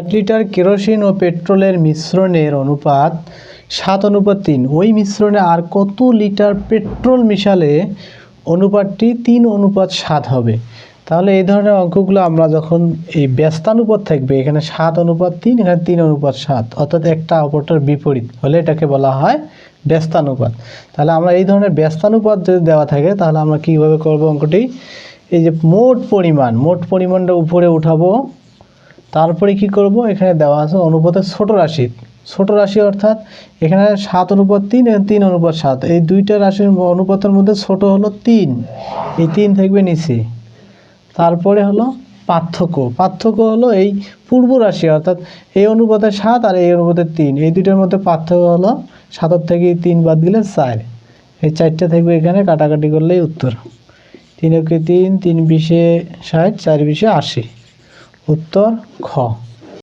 ষাট litre kerosene ও পেট্রোলের মিশ্রণের অনুপাত সাত অনুপাত তিন। ওই মিশ্রণে আর কত লিটার পেট্রোল মিশালে অনুপাতটি তিন অনুপাত সাত হবে? তাহলে এই ধরনের অঙ্কগুলো আমরা যখন এই ব্যস্তানুপাত থাকবে, এখানে সাত অনুপাত তিন, এখানে তিন অনুপাত সাত, অর্থাৎ একটা অপরটার বিপরীত, হলে এটাকে বলা হয় ব্যস্তানুপাত। তাহলে আমরা এই ধরনের ব্যস্তানুপাত যদি দেওয়া থাকে, তাহলে আমরা কীভাবে করব অঙ্কটি? এই যে মোট পরিমাণ, মোট পরিমাণটা উপরে উঠাবো তারপরে কি করব? এখানে দেওয়া আছে অনুপাতের ছোট রাশি। ছোট রাশি অর্থাৎ এখানে সাত অনুপাত তিন এবং তিন অনুপাত সাত। এই দুইটা রাশির অনুপাতের মধ্যে ছোট হলো তিন। এই তিন থাকবে নিচে। তারপরে হলো পার্থক্য। পার্থক্য হলো এই পূর্ব রাশি অর্থাৎ এই অনুপাতের সাত আর এই অনুপাতের তিন। এই দুইটার মধ্যে পার্থক্য হলো সাতের থেকে তিন বাদ দিলে চার। এই চারটে থাকবে এখানে কাটাকাটি করলেই উত্তর। তিন একে তিন তিন বিশে ষাট, চার বিশে আশি। উত্তর খ।